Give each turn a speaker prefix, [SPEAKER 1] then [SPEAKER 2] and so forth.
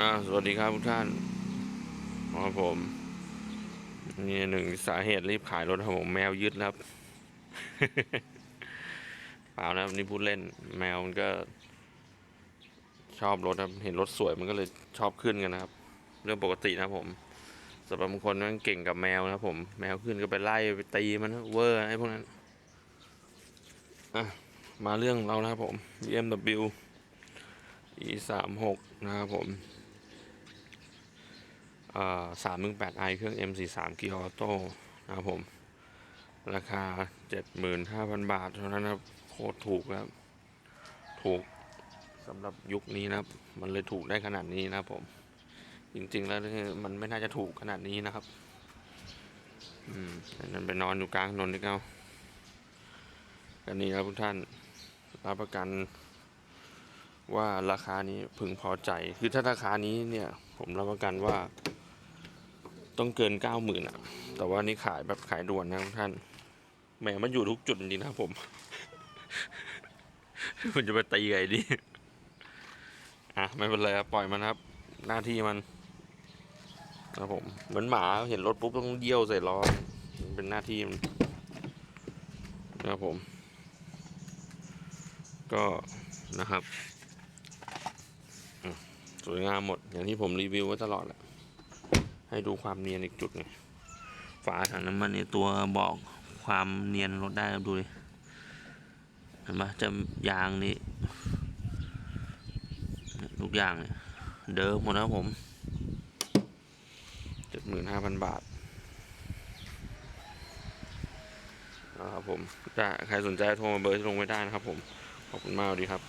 [SPEAKER 1] อ่าสวัสดีครับทุกท่านครับผมนี่หนึ่งสาเหตุรีบขายรถครับผมแมวยึดครับเปล่านะครับนี่พูดเล่น แมวมันก็ ชอบรถครับ เห็นรถสวยมันก็เลยชอบขึ้นกันนะครับ เรื่องปกตินะครับผมสำหรับบางคนมันเก่งกับแมวนะครับผม แมวขึ้นก็ไปไล่ไปตีมันนะเวอร์ไอ้พวกนั้นอะมาเรื่องเรานะครับผม BMW e สามหกนะครับผม สามหนึ่งแปดไอเครื่อง M สี่สามกีออโต้นะครับผม ราคาเจ็ดหมื่นห้าพันบาทเท่านั้นนะครับ โคตรถูกแล้วถูกสำหรับยุคนี้นะครับ มันเลยถูกได้ขนาดนี้นะครับผม จริงๆแล้วมันไม่น่าจะถูกขนาดนี้นะครับ อืมนั้นไปนอนอยู่กลางถนนนี่เขากันนี้ครับทุกท่านรับประกันว่าราคานี้พึงพอใจ คือถ้าราคานี้เนี่ย ผมรับประกันว่า ต้องเกินเก้าหมื่นอะ แต่ว่านี่ขายแบบขายด่วนนะทุกท่านแหมมันอยู่ทุกจุดจริงนะครับผมมันจะไปตีไงดีอะไม่เป็นไรครับปล่อยมันครับ หน้าที่มันนะครับผมเหมือนหมาเห็นรถปุ๊บต้องเยี่ยวใส่ล้อเป็นหน้าที่มันนะครับผม ก็นะครับสวยงามหมดอย่างที่ผมรีวิวไว้ตลอดแหละ ให้ดูความเนียนอีกจุดหนึงฝาถังน้ำมันในตัวบอกความเนียนรถได้ครับดูดิเห็นปะจะยางนี่ทุกอย่างเนี่ยเดิมหมดนะผมเจ็ดหมื่นห้าพันบาทนะครับผมถ้าใครสนใจโทรมาเบอร์ที่ลงไว้ได้นะครับผม ขอบคุณมากดีครับ